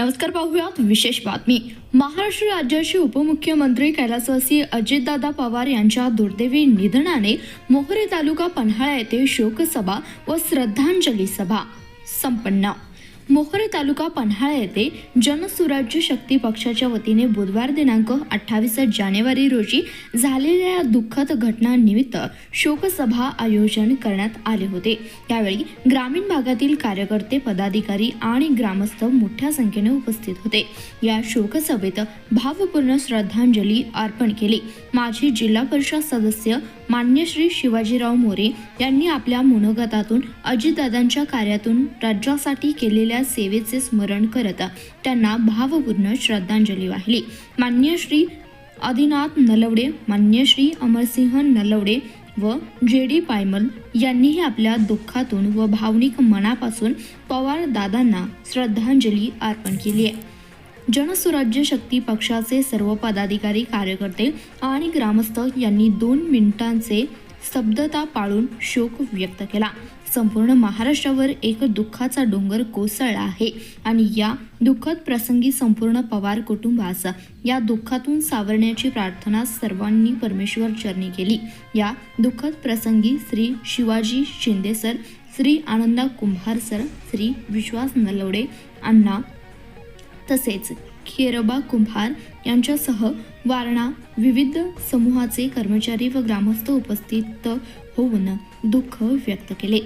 नमस्कार पाहूयात विशेष बातमी. महाराष्ट्र राज्याचे उपमुख्यमंत्री कैलासवासी अजितदादा पवार यांच्या दुर्दैवी निधनाने मोहरे तालुका पन्हाळा येथे शोकसभा व श्रद्धांजली सभा संपन्न. मोहरे तालुका पन्हाळा येथे जनसुराज्य शक्ती पक्षाच्या वतीने बुधवार दिनांक अठ्ठावीस जानेवारी रोजी झालेल्या या दुःखद घटनांनिमित्त शोकसभा आयोजन करण्यात आले होते. त्यावेळी ग्रामीण भागातील कार्यकर्ते पदाधिकारी आणि ग्रामस्थ मोठ्या संख्येने उपस्थित होते. या शोकसभेत भावपूर्ण श्रद्धांजली अर्पण केली. माजी जिल्हा परिषद सदस्य मान्य श्री शिवाजीराव मोरे यांनी आपल्या मनोगतातून अजितदादांच्या कार्यातून राज्यासाठी केलेल्या सेवेचे स्मरण करत त्यांना भावपूर्ण श्रद्धांजली वाहिली. मान्य श्री आदिनाथ नलवडे मान्य श्री अमरसिंह नलवडे व जे डी पायमल यांनीही आपल्या दुःखातून व भावनिक मनापासून पवार दादांना श्रद्धांजली अर्पण केली आहे. जनसुराज्य शक्ती पक्षाचे सर्व पदाधिकारी कार्यकर्ते आणि ग्रामस्थ यांनी दोन मिनिटांचे स्तब्धता पाळून शोक व्यक्त केला. संपूर्ण महाराष्ट्रावर एक दुःखाचा डोंगर कोसळला आहे आणि या दुःखद प्रसंगी संपूर्ण पवार कुटुंबास या दुःखातून सावरण्याची प्रार्थना सर्वांनी परमेश्वर चरणी केली. या दुःखद प्रसंगी श्री शिवाजी शिंदे सर श्री आनंदा कुंभार सर श्री विश्वास नलवडे अण्णा तसेच खेरबा कुंभार यांच्यासह वारणा विविध समूहाचे कर्मचारी व ग्रामस्थ उपस्थित होऊन दुःख व्यक्त केले.